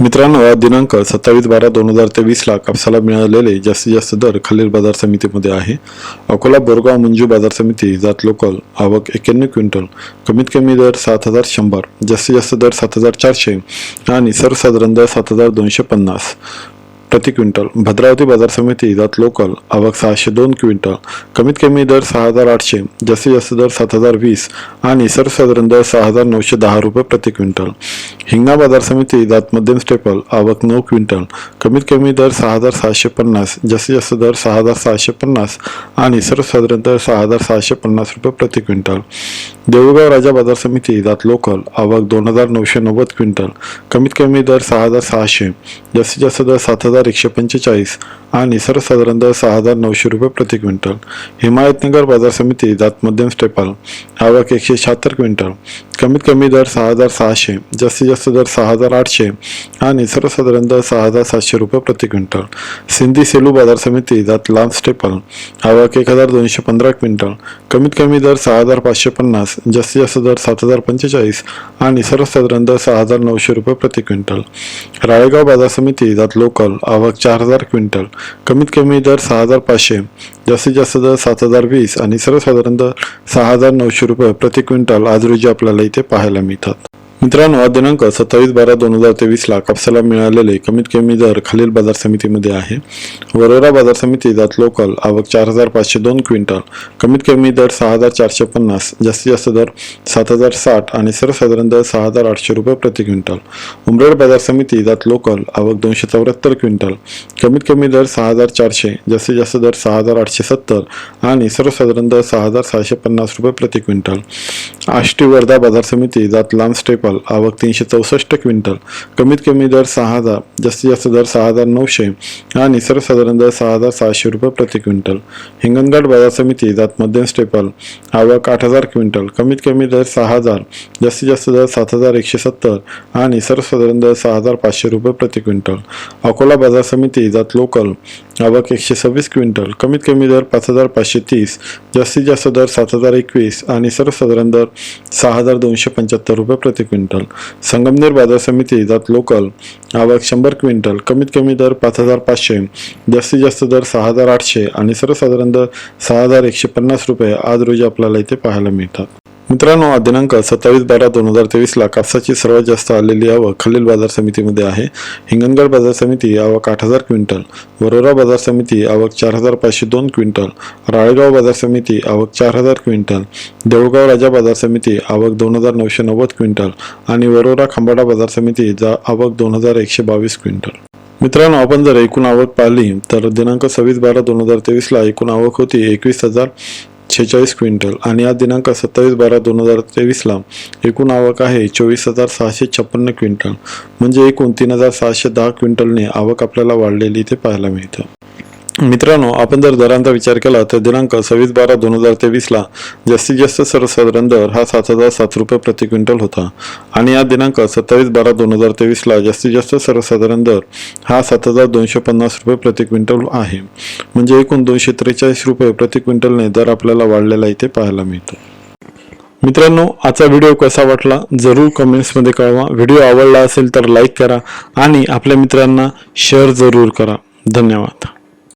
मित्रांनो दिनांक सत्तावीस बारा दोन हजार तेवीसला कापसाला मिळालेले जास्तीत जास्त दर खालील बाजार समितीमध्ये आहे. अकोला बोरगाव मंजू बाजार समिती जात लोकल आवक एक्याण्णव क्विंटल कमीत कमी दर सात हजार शंभर जास्तीत जास्त दर सात हजार चारशे आणि सर्वसाधारण दर सात हजार दोनशे पन्नास. प्रति क्विंटल. भद्रावती बाजार समिती जात लोकल आवक सहाशे दोन क्विंटल. कमीत कमी दर सहा हजार आठशे जास्तीत जास्त दर सात हजार वीस आणि सर्वसाधारण दर सहा हजार नऊशे दहा रुपये प्रति क्विंटल. हिंगणा बाजार समिती जात मध्यम स्टेपल आवक नऊ क्विंटल. कमीत कमी दर सहा हजार सहाशे पन्नास जास्तीत जास्त दर सहा हजार सहाशे पन्नास आणि सर्वसाधारण दर सहा हजार सहाशे पन्नास रुपये प्रति क्विंटल. देऊळगाव राजा बाजार समिती जात लोकल आवक दोन हजार नऊशे नव्वद क्विंटल. कमीत कमी दर सहा हजार सहाशे जास्तीत जास्त दर सात हजार एकशे पंचेचाळीस आणि सर्वसाधारण दर सहा हजार नऊशे रुपये प्रति क्विंटल. हिमायतनगर बाजार समिती जात मध्यम स्टेपल. आवक एकशे शहात्तर क्विंटल. कमीत कमी दर सहा हजार सहाशे जास्तीत जास्त दर सहा हजार आठशे आणि सर्वसाधारण दर सहा हजार सातशे रुपये प्रति क्विंटल. सिंधी सेलू बाजार समिती जात लांब स्टेपल. आवक एक हजार दोनशे पंधरा क्विंटल. कमीत कमी दर सहा हजार पाचशे पन्नास जास्तीत जास्त दर सात हजार पंचेचाळीस आणि सर्वसाधारण दर सहा हजार नऊशे रुपये प्रति क्विंटल. राळेगाव बाजार समिती जात लोकल आवक चार हजार क्विंटल. कमीत कमी दर सहा हजार पाचशे जास्तीत जास्त दर सात हजार वीस आणि सर्वसाधारण दर सहा हजार नऊशे रुपये प्रति क्विंटल आज रोजी आपल्याला इथे पाहायला मिळतात. मित्रांनो हा दिनांक सत्तावीस बारा दोन हजार तेवीसला कापसाला मिळालेले कमीत कमी दर खालील बाजार समितीमध्ये आहे. वरोरा बाजार समिती जात लोकल आवक चार हजार पाचशे दोन क्विंटल कमीत कमी दर सहा हजार चारशे पन्नास जास्तीत जास्त दर सात हजार साठ आणि सर्वसाधारण दर सहा हजार आठशे रुपये प्रति क्विंटल. उमरेड बाजार समिती जात लोकल आवक दोनशे चौऱ्याहत्तर क्विंटल कमीत कमी दर सहा हजार चारशे जास्तीत जास्त दर सहा हजार आठशे सत्तर आणि सर्वसाधारण दर सहा हजार सहाशे पन्नास रुपये प्रति क्विंटल. आष्टी वर्धा बाजार समिती जात लांब स्टेपल आवक तीनशे चौसष्ट क्विंटल. कमीत कमी दर सहा हजार जास्तीत जास्त दर सहा हजार नऊशे आणि सर्वसाधारण दर सहा हजार सहाशे रुपये प्रति क्विंटल. हिंगणघाट बाजार समिती जात मध्यम स्टेपल आवक आठ हजार क्विंटल. कमीत कमी दर सहा हजार जास्तीत जास्त दर सात हजार एकशे सत्तर आणि सर्वसाधारण दर सहा हजार पाचशे रुपये प्रति क्विंटल. अकोला बाजार समिती जात लोकल आवक एकशे सव्वीस क्विंटल. कमीत कमी दर पाच हजार पाचशे तीस जास्तीत जास्त दर सात हजार एकवीस आणि सर्वसाधारण दर सहा हजार दोनशे पंच्याहत्तर रुपये प्रति क्विंटल. संगमनेर बाजार समिती जात लोकल आवक शंभर क्विंटल कमीत कमी दर पाच हजार पाचशे जास्तीत जास्त दर सहा हजार आठशे आणि सर्वसाधारण दर सहा हजार एकशे पन्नास रुपये आज रोजी आपल्याला इथे पाहायला मिळतात. मित्रांनो आज दिनांक सत्तावीस बारा दोन हजार तेवीसला कापसाची सर्वात जास्त आलेली आवक खालील बाजार समितीमध्ये आहे. हिंगणगड बाजार समिती आवक आठ हजार क्विंटल. वरोरा बाजार समिती आवक चार हजार पाचशे दोन क्विंटल. राळेगाव बाजार समिती आवक चार हजार क्विंटल. देऊळगाव राजा बाजार समिती आवक दोन हजार नऊशे नव्वद क्विंटल. आणि वरोरा खंबाडा बाजार समिती जा आवक दोन हजार एकशे बावीस क्विंटल. मित्रांनो आपण जर एकूण आवक पाहिली तर दिनांक सव्वीस बारा दोन हजार तेवीसला एकूण आवक होती एकवीस हजार छेचाळीस क्विंटल आणि आज दिनांक सत्तावीस बारा दोन हजार तेवीसला एकूण आवक आहे चोवीस हजार सहाशे छप्पन्न क्विंटल. म्हणजे एकूण तीन हजार सहाशे दहा क्विंटलने आवक आपल्याला वाढलेली इथे पाहायला मिळतं. मित्रांनो आपण जर दरांचा विचार केला तर दिनांक सव्वीस बारा दोन हजार तेवीसला जास्तीत जास्त सर्वसाधारण दर हा सात हजार सात रुपये प्रति क्विंटल होता. आणि या दिनांक सत्तावीस बारा दोन हजार तेवीसला जास्तीत जास्त सर्वसाधारण दर हा सात हजार दोनशे पन्नास रुपये प्रति क्विंटल आहे. म्हणजे एकूण दोनशे त्रेचाळीस रुपये प्रति क्विंटलने दर आपल्याला वाढलेला इथे पाहायला मिळतो. मित्रांनो आजचा व्हिडिओ कसा वाटला जरूर कमेंट्समध्ये कळवा. व्हिडिओ आवडला असेल तर लाईक करा आणि आपल्या मित्रांना शेअर जरूर करा. धन्यवाद.